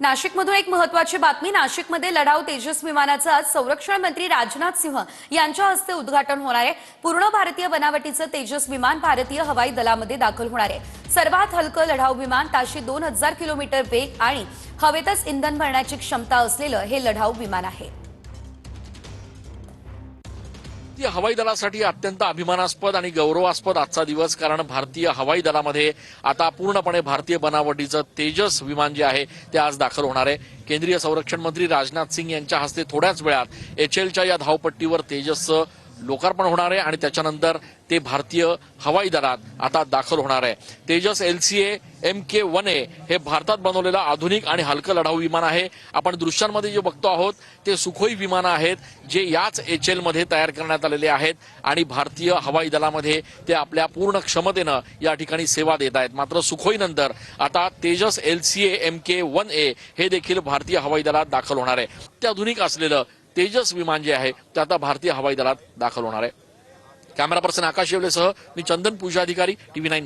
नाशिकमधून एक महत्वाची बातमी. नाशिकमध्ये लढाऊ तेजस विमानाचं आज संरक्षण मंत्री राजनाथ सिंह यांच्या हस्ते उद्घाटन होणार आहे. पूर्ण भारतीय बनावटीचं तेजस विमान भारतीय हवाई दलामध्ये दाखल होणार आहे. सर्वात हलकं लढाऊ विमान ताशी दोन हजार किलोमीटर वेग आणि हवेतच इंधन भरण्याची क्षमता असलेलं हे लढाऊ विमान आहे. भारतीय हवाई दलासाठी अत्यंत अभिमानास्पद आणि गौरवास्पद आजचा दिवस कारण भारतीय हवाई दलामध्ये आता पूर्णपणे भारतीय बनावटीचं तेजस विमान जे आहे ते आज दाखल होणार आहे. केंद्रीय संरक्षण मंत्री राजनाथ सिंग यांच्या हस्ते थोड्याच वेळात एचएलच्या या धावपट्टीवर तेजसचं लोकार्पण होणार आहे आणि त्याच्यानंतर ते भारतीय हवाई दलात आता दाखल होणार आहे. Tejas L C M K one A हे भारतात बनवलेलं आधुनिक आणि हलकं लढाऊ विमान आहे. आपण दृश्यांमध्ये जे बघतो आहोत ते सुखोई विमानं आहेत जे याच एच एलमध्ये तयार करण्यात आलेले आहेत आणि भारतीय हवाई दलामध्ये ते आपल्या पूर्ण क्षमतेनं या ठिकाणी सेवा देत आहेत. मात्र सुखोई नंतर आता Tejas L C M K one A हे देखील भारतीय हवाई दलात दाखल होणार आहे. अत्याधुनिक असलेलं तेजस विमान जे आहे ते आता भारतीय हवाई दलात दाखल होणार आहे. कॅमेरा पर्सन आकाश येवलेसह मी चंदन पूजा अधिकारी टीव्ही नाईन.